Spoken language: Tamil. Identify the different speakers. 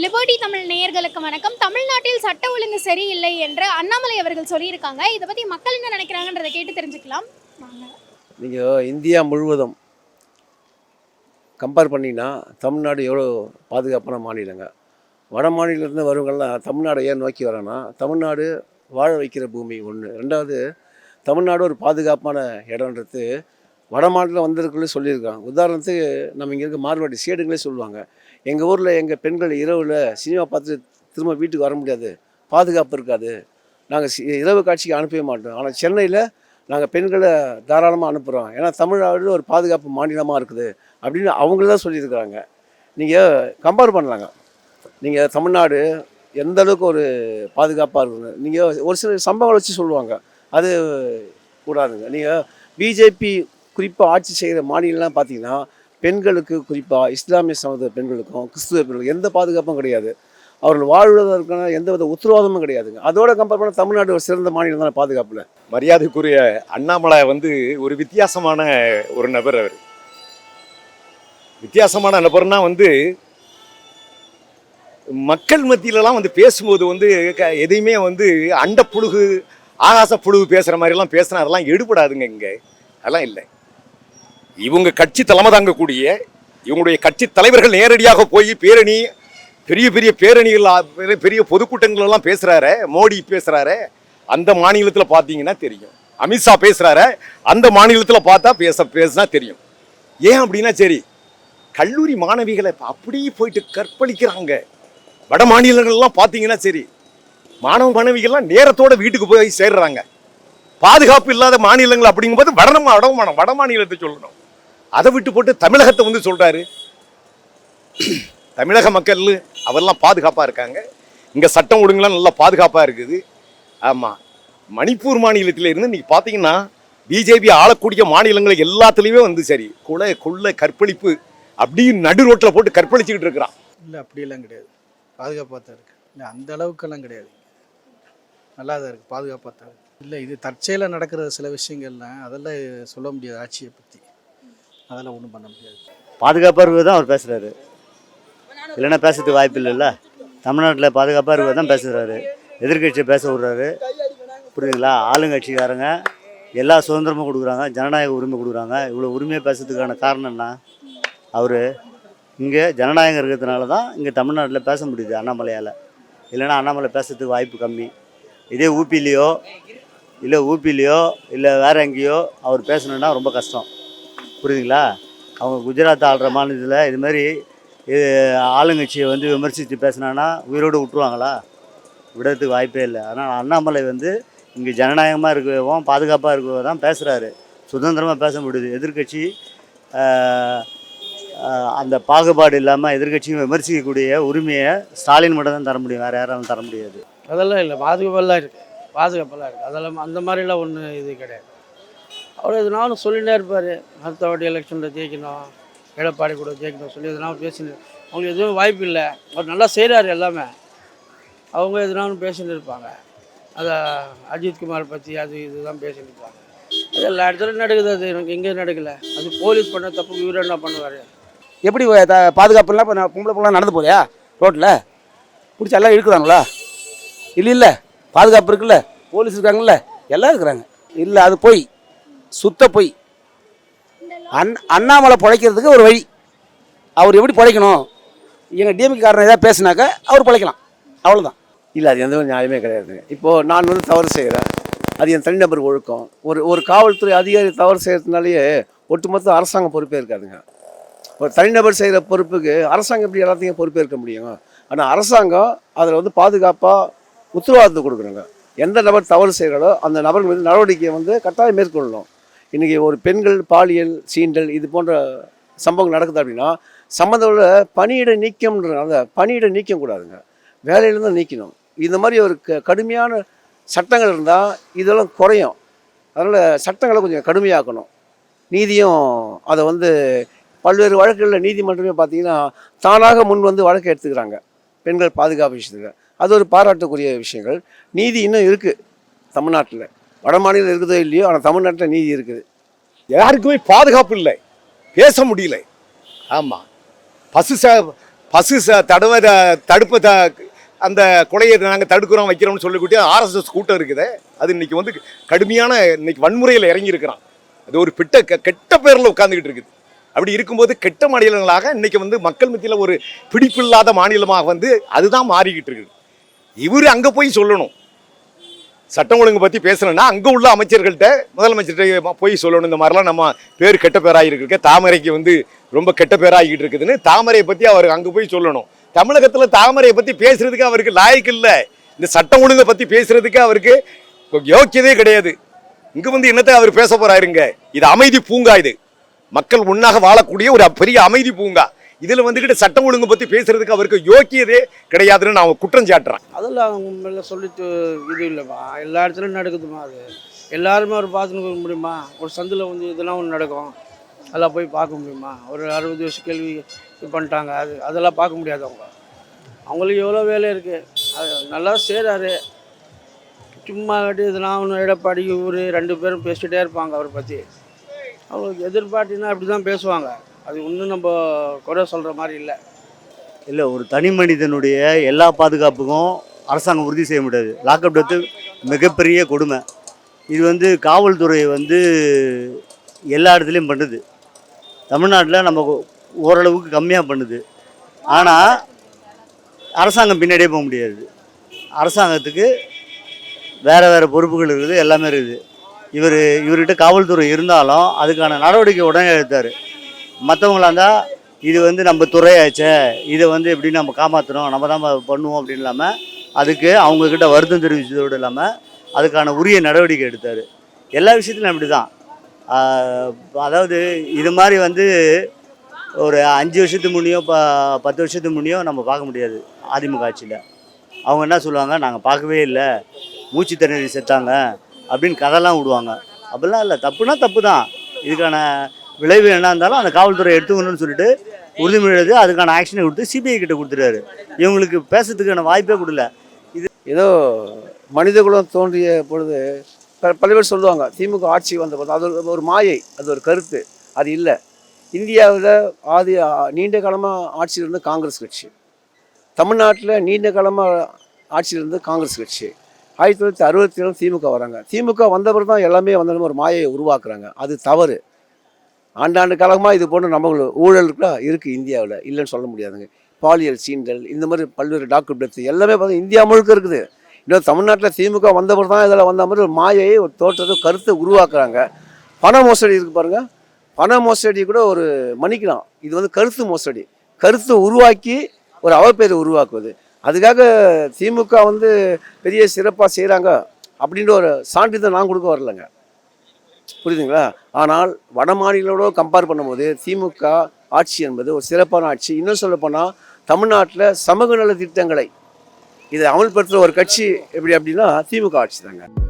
Speaker 1: லிபர்டி தமிழ் நேயர்களுக்கு வணக்கம். தமிழ்நாட்டில் சட்ட ஒழுங்கு சரியில்லை என்று அண்ணாமலை அவர்கள் சொல்லியிருக்காங்க. இதை பற்றி மக்கள் என்ன நினைக்கிறாங்கன்றதை கேட்டு தெரிஞ்சுக்கலாம்.
Speaker 2: நீங்கள் இந்தியா முழுவதும் கம்பேர் பண்ணினா தமிழ்நாடு எவ்வளோ பாதுகாப்பான மாநிலங்க. வட மாநிலத்திலேருந்து வருவங்கள்லாம் தமிழ்நாடு ஏன் நோக்கி வரேன்னா தமிழ்நாடு வாழ வைக்கிற பூமி ஒன்று ரெண்டாவது தமிழ்நாடு ஒரு பாதுகாப்பான இடன்றது வட மாநிலம் வந்ததுக்குள்ளே சொல்லியிருக்காங்க. உதாரணத்துக்கு நம்ம இங்கே இருக்க மார்வாடி சேடுங்களே சொல்லுவாங்க. எங்கள் ஊரில் எங்கள் பெண்கள் இரவில் சினிமா பார்த்து திரும்ப வீட்டுக்கு வர முடியாது. பாதுகாப்பு இருக்காது. நாங்கள் இரவு காட்சிக்கு அனுப்பவே மாட்டோம். ஆனால் சென்னையில் நாங்கள் பெண்களை தாராளமாக அனுப்புகிறோம் ஏன்னா தமிழ்நாடு ஒரு பாதுகாப்பு மாநிலமாக இருக்குது அப்படின்னு அவங்கள தான் சொல்லியிருக்கிறாங்க. நீங்கள் கம்பேர் பண்ணலாங்க. நீங்கள் தமிழ்நாடு எந்த அளவுக்கு ஒரு பாதுகாப்பாக இருக்குது நீங்கள் ஒரு சில சம்பவங்களை வச்சு சொல்லுவாங்க. அது கூடாதுங்க. நீங்கள் பிஜேபி குறிப்பாக ஆட்சி செய்கிற மாநிலம்லாம் பார்த்தீங்கன்னா பெண்களுக்கு குறிப்பாக இஸ்லாமிய சமூக பெண்களுக்கும் கிறிஸ்துவ பெண்களுக்கும் எந்த பாதுகாப்பும் கிடையாது. அவர்கள் வாழ்வதற்கான எந்த வித உத்தரவாதமும் கிடையாதுங்க. அதோட கம்பேர் பண்ணால் தமிழ்நாடு ஒரு சிறந்த மாநிலம் தான் பாதுகாப்பில்.
Speaker 3: மரியாதைக்குரிய அண்ணாமலை வந்து ஒரு வித்தியாசமான ஒரு நபர் அவர். வித்தியாசமான நபர்னா வந்து மக்கள் மத்தியிலலாம் வந்து பேசும்போது வந்து க- எதையுமே வந்து அண்ட புழுகு ஆகாச புழுகு பேசுகிற மாதிரிலாம் பேசுனா அதெல்லாம் எடுபடாதுங்க இங்கே. அதெல்லாம் இல்லை. இவங்க கட்சி தலைமை தாங்கக்கூடிய இவங்களுடைய கட்சி தலைவர்கள் நேரடியாக போய் பேரணி பெரிய பெரிய பேரணிகள் பெரிய- பொதுக்கூட்டங்கள் எல்லாம் பேசுறாரு மோடி பேசுறாரு அந்த மாநிலத்தில் பார்த்தீங்கன்னா தெரியும். அமித்ஷா பேசுறாரு அந்த மாநிலத்தில் பார்த்தா பேச பேசுனா தெரியும். ஏன் அப்படின்னா சரி கல்லூரி மாணவிகளை அப்படியே போயிட்டு கற்பழிக்கிறாங்க. வட மாநிலங்கள்லாம் பார்த்தீங்கன்னா சரி மாணவ மாணவிகள்லாம் நேரத்தோட வீட்டுக்கு போய் சேர்றாங்க. பாதுகாப்பு இல்லாத மாநிலங்கள் அப்படிங்கும்போது வட வட வட மாநிலத்தை சொல்லணும். அதை விட்டு போட்டு தமிழகத்தை வந்து சொல்கிறாரு தமிழக மக்கள் அவரெல்லாம் பாதுகாப்பாக இருக்காங்க. இங்கே சட்டம் ஒழுங்குலாம் நல்லா பாதுகாப்பாக இருக்குது. ஆமாம் மணிப்பூர் மாநிலத்தில் இருந்து இன்னைக்கு பார்த்தீங்கன்னா பிஜேபி ஆளக்கூடிய மாநிலங்கள் எல்லாத்துலேயுமே வந்து சரி கொலை கொள்ளை கற்பழிப்பு அப்படியே நடு ரோட்டில் போட்டு கற்பழிச்சுக்கிட்டு இருக்கிறான்.
Speaker 4: இல்லை அப்படியெல்லாம் கிடையாது. பாதுகாப்பாக தான் இருக்குது இல்லை அந்த அளவுக்கெல்லாம் கிடையாது. நல்லா தான் இருக்குது பாதுகாப்பாக தான் இருக்குது இல்லை இது தற்செயலாக நடக்கிற சில விஷயங்கள்லாம் அதெல்லாம் சொல்ல முடியாது ஆட்சியை பற்றி அதெல்லாம் ஒன்றும் பண்ண முடியாது.
Speaker 5: பாதுகாப்பாக இருக்கிறது தான் அவர் பேசுகிறாரு இல்லைன்னா பேசுறதுக்கு வாய்ப்பு இல்லைல்ல. தமிழ்நாட்டில் பாதுகாப்பாக இருக்கிறது தான் பேசுகிறாரு எதிர்க்கட்சியை பேச விடுறாரு. புரியுதுங்களா? ஆளுங்கட்சிக்காரங்க எல்லா சுதந்திரமும் கொடுக்குறாங்க ஜனநாயக உரிமை கொடுக்குறாங்க. இவ்வளோ உரிமையை பேசுறதுக்கான காரணம் என்ன? அவர் இங்கே ஜனநாயகம் இருக்கிறதுனால தான் இங்கே தமிழ்நாட்டில் பேச முடியுது அண்ணாமலையால். இல்லைன்னா அண்ணாமலை பேசுறதுக்கு வாய்ப்பு கம்மி. இதே ஊபிலேயோ இல்லை ஊபிலேயோ இல்லை வேறு எங்கேயோ அவர் பேசணுன்னா ரொம்ப கஷ்டம். புரியுதுங்களா? அவங்க குஜராத் ஆள்ற மாநிலத்தில் இது மாதிரி இது ஆளுங்கட்சியை வந்து விமர்சித்து பேசினான்னா உயிரோடு விட்டுருவாங்களா? விடுறதுக்கு வாய்ப்பே இல்லை. அதனால் அண்ணாமலை வந்து இங்கே ஜனநாயகமாக இருக்கவும் பாதுகாப்பாக இருக்கவும் தான் பேசுகிறாரு சுதந்திரமாக பேச முடியுது. எதிர்க்கட்சி அந்த பாகுபாடு இல்லாமல் எதிர்க்கட்சியும் விமர்சிக்கக்கூடிய உரிமையை ஸ்டாலின் மட்டும் தான் தர முடியும். வேறு யாராலும் தர முடியாது.
Speaker 6: அதெல்லாம் இல்லை. பாதுகாப்பெல்லாம் இருக்குது பாதுகாப்பெல்லாம் இருக்குது அதெல்லாம் அந்த மாதிரிலாம் ஒன்றும் இது கிடையாது. அவர் எதுனாலும் சொல்லிகிட்டே இருப்பார். அடுத்த வாட்டி எலெக்ஷனில் ஜெயிக்கணும் எடப்பாடி கூட ஜெயிக்கணும் சொல்லி எதுனா பேசினு அவங்களுக்கு எதுவும் வாய்ப்பு இல்லை. அவர் நல்லா செய்கிறாரு எல்லாமே. அவங்க எதுனாலும் பேசிட்டு இருப்பாங்க. அதை அஜித்குமார் பற்றி அது இதுதான் பேசிட்டு இருப்பாங்க. அது எல்லா இடத்துலையும் நடக்குது அது. எனக்கு எங்கேயும் நடக்கல. அது போலீஸ் பண்ண தப்பு இவர் என்ன பண்ணுவார்?
Speaker 7: எப்படி த பாதுகாப்புலாம் இப்போ பொம்பளை பிள்ளை நடந்து போறியா ரோட்டில் பிடிச்சி எல்லாம் இருக்கிறாங்களா இல்லை இல்லை. பாதுகாப்பு இருக்குல்ல. போலீஸ் இருக்காங்கல்ல. எல்லாம் இருக்கிறாங்க. இல்லை அது போய் சுத்த பொய். அண் அண்ணாமலை பிழைக்கிறதுக்கு ஒரு வழி. அவர் எப்படி பிழைக்கணும்? எங்கள் டிஎம்கே காரணம் ஏதாவது பேசுனாக்க அவர் பிழைக்கலாம். அவ்வளோதான்
Speaker 2: இல்லை அது எந்த ஒரு நியாயமே கிடையாதுங்க. இப்போது நான் வந்து தவறு செய்கிறேன் அது என் தனிநபர் ஒழுக்கம். ஒரு ஒரு காவல்துறை அதிகாரி தவறு செய்கிறதுனாலேயே ஒட்டுமொத்த அரசாங்கம் பொறுப்பே இருக்காதுங்க. ஒரு தனிநபர் செய்கிற பொறுப்புக்கு அரசாங்கம் எப்படி எல்லாத்தையும் பொறுப்பேற்க முடியும்? ஆனால் அரசாங்கம் அதில் வந்து பாதுகாப்பாக உத்தரவாதத்தை கொடுக்குறோங்க எந்த நபர் தவறு செய்கிறாரோ அந்த நபர் மீது நடவடிக்கையை வந்து கட்டாயம் மேற்கொள்ளணும். இன்றைக்கி ஒரு பெண்கள் பாலியல் சீண்டல் இது போன்ற சம்பவங்கள் நடக்குது அப்படின்னா சம்மந்தோட பணியிட நீக்கம்ன்ற அந்த பணியிட நீக்கம் கூடாதுங்க. வேலையிலேருந்து தான் நீக்கணும். இந்த மாதிரி ஒரு க கடுமையான சட்டங்கள் இருந்தால் இதெல்லாம் குறையும். அதனால் சட்டங்களை கொஞ்சம் கடுமையாக்கணும். நீதியும் அதை வந்து பல்வேறு வழக்குகளில் நீதிமன்றமே பார்த்தீங்கன்னா தானாக முன் வந்து வழக்கு எடுத்துக்கிறாங்க. பெண்கள் பாதுகாப்பு விஷயத்தில். அது ஒரு பாராட்டுக்குரிய விஷயங்கள். நீதி இன்னும் இருக்குது தமிழ்நாட்டில். வட மாநிலம் இருக்குதோ இல்லையோ ஆனால் தமிழ்நாட்டில் நீதி இருக்குது.
Speaker 3: யாருக்குமே பாதுகாப்பு இல்லை? பேச முடியல. ஆமாம் பசு ச பசு ச- தடவை த- தடுப்பை த அந்த கொலையை நாங்கள் தடுக்கிறோம் வைக்கிறோம்னு சொல்லிக்கிட்டு ஆர்எஸ்எஸ் கூட்டம் இருக்குது. அது இன்னைக்கு வந்து கடுமையான இன்னைக்கு வன்முறையில் இறங்கி இருக்கிறான் அது ஒரு பிட்ட கெ- கெட்ட பேரில் உட்காந்துக்கிட்டு இருக்குது. அப்படி இருக்கும்போது கெட்ட மாநிலங்களாக இன்னைக்கு வந்து மக்கள் மத்தியில் ஒரு பிடிப்பில்லாத மாநிலமாக வந்து அதுதான் மாறிக்கிட்டு இருக்குது. இவர் அங்கே போய் சொல்லணும். சட்டம் ஒழுங்கு பற்றி பேசணும்னா அங்கே உள்ள அமைச்சர்கள்ட்ட முதலமைச்சர்கிட்ட போய் சொல்லணும். இந்த மாதிரிலாம் நம்ம பேர் கெட்ட பேராகிருக்கு தாமரைக்கு வந்து ரொம்ப கெட்ட பேராகிட்டு இருக்குதுன்னு தாமரையை பற்றி அவர் அங்கே போய் சொல்லணும். தமிழகத்தில் தாமரையை பற்றி பேசுகிறதுக்கு அவருக்கு லாய்க்கு இல்லை. இந்த சட்டம் ஒழுங்கை பற்றி பேசுகிறதுக்கு அவருக்கு யோக்கியதே கிடையாது. இங்கே வந்து என்னத்தை அவர் பேச போகிறாருங்க இது அமைதி பூங்கா இது. மக்கள் ஒன்றாக வாழக்கூடிய ஒரு பெரிய அமைதி பூங்கா. இதில் வந்துக்கிட்டு சட்டம் ஒழுங்கு பற்றி பேசுறதுக்கு அவருக்கு யோக்கியதே கிடையாதுன்னு நான் குற்றம் சாட்டுறேன்.
Speaker 6: அதெல்லாம் அவங்க மேலே சொல்லிட்டு இது இல்லைம்மா. எல்லா இடத்துலையும் நடக்குதுமா அது. எல்லாருமே அவர் பார்த்துன்னு முடியுமா? ஒரு சந்தில் வந்து இதெல்லாம் ஒன்று நடக்கும். அதெல்லாம் போய் பார்க்க முடியுமா? ஒரு அறுபது வருஷம் கேள்வி இது பண்ணிட்டாங்க. அது அதெல்லாம் பார்க்க முடியாது அவங்க. அவங்களுக்கு எவ்வளோ வேலை இருக்குது அது நல்லா செய்கிறாரு சும்மா கட்டி இதெல்லாம் ஒன்று எடப்பாடி இவர் ரெண்டு பேரும் பேசிகிட்டே இருப்பாங்க அவரை பற்றி அவங்களுக்கு எதிர்பார்ட்டினா அப்படி தான் பேசுவாங்க. அது ஒன்றும் நம்ம குறை சொல்கிற மாதிரி இல்லை.
Speaker 5: இல்லை ஒரு தனி மனிதனுடைய எல்லா பாதுகாப்புக்கும் அரசாங்கம் உறுதி செய்ய முடியாது. லாக்அப் டெத்து மிகப்பெரிய கொடுமை. இது வந்து காவல்துறை வந்து எல்லா இடத்துலையும் பண்ணுது. தமிழ்நாட்டில் நம்ம ஓரளவுக்கு கம்மியாக பண்ணுது. ஆனால் அரசாங்கம் பின்னாடியே போக முடியாது. அரசாங்கத்துக்கு வேறு வேறு பொறுப்புகள் இருக்குது எல்லாமே இருக்குது. இவர் இவர்கிட்ட காவல்துறை இருந்தாலும் அதுக்கான நடவடிக்கை உடனே எடுத்தார். மற்றவங்களா இருந்தால் இது வந்து நம்ம துறையாச்சே இதை வந்து எப்படி நம்ம காமாற்றணும் நம்ம தான் பண்ணுவோம் அப்படின்னு இல்லாமல் அதுக்கு அவங்கக்கிட்ட வருத்தம் தெரிவித்ததோடு இல்லாமல் அதுக்கான உரிய நடவடிக்கை எடுத்தார். எல்லா விஷயத்துலையும் அப்படி தான் அதாவது இது மாதிரி வந்து ஒரு அஞ்சு வருஷத்துக்கு முன்னையோ ப பத்து வருஷத்துக்கு முன்னையோ நம்ம பார்க்க முடியாது அதிமுக ஆட்சியில். அவங்க என்ன சொல்லுவாங்க நாங்கள் பார்க்கவே இல்லை மூச்சு திணறி செத்தாங்க அப்படின்னு கதைலாம் விடுவாங்க. அப்படிலாம் இல்லை தப்புனா தப்பு தான் இதுக்கான விளைவு என்ன இருந்தாலும் அந்த காவல்துறை எடுத்துக்கணும்னு சொல்லிட்டு உறுதிமொழி எடுத்து அதுக்கான ஆக்ஷனை கொடுத்து சிபிஐ கிட்ட கொடுத்துட்டாரு. இவங்களுக்கு பேசுறதுக்கான வாய்ப்பே கொடுக்கல.
Speaker 2: ஏதோ மனிதகுலம் தோன்றிய பொழுது ப- பல பேர் சொல்லுவாங்க திமுக ஆட்சி வந்த போது அது ஒரு- மாயை அது ஒரு கருத்து அது இல்லை. இந்தியாவில் ஆதி நீண்ட காலமாக ஆட்சியில் இருந்த காங்கிரஸ் கட்சி. தமிழ்நாட்டில் நீண்ட காலமாக ஆட்சியில் இருந்த காங்கிரஸ் கட்சி. ஆயிரத்தி தொள்ளாயிரத்தி அறுபத்தி ஏழு திமுக வராங்க. திமுக வந்த பிறகு தான் எல்லாமே வந்த ஒரு மாயை உருவாக்குறாங்க. அது தவறு. ஆண்டாண்டு காலமாக இது போன்ற நம்ம ஊழலுக்குலாம் இருக்குது இந்தியாவில். இல்லைன்னு சொல்ல முடியாதுங்க. பாலியல் சீண்டல் இந்த மாதிரி பல்வேறு டாக்டர் டெத் எல்லாமே பார்த்தா இந்தியா முழுக்க இருக்குது. இன்னும் தமிழ்நாட்டில் திமுக வந்தபோது தான் இதில் வந்த மாதிரி ஒரு மாயையை ஒரு தோற்றத்தை கருத்தை உருவாக்குறாங்க. பண மோசடி இருக்குது பாருங்க. பண மோசடி கூட ஒரு மன்னிக்கலாம். இது வந்து கருத்து மோசடி. கருத்தை உருவாக்கி ஒரு அவப்பேரை உருவாக்குவது. அதுக்காக திமுக வந்து பெரிய சிறப்பாக செய்கிறாங்க அப்படின்ற ஒரு சான்றிதழ் நான் கொடுக்க வரலைங்க. புரியுதுங்களா? ஆனால் வட மாநிலோட கம்பேர் பண்ணும்போது திமுக ஆட்சி என்பது ஒரு சிறப்பான ஆட்சி. இன்னும் சொல்லப்போனால் தமிழ்நாட்டில் சமூக நல திட்டங்களை இதை அமல்படுத்துகிற ஒரு கட்சி எப்படி அப்படின்னா திமுக ஆட்சி தாங்க.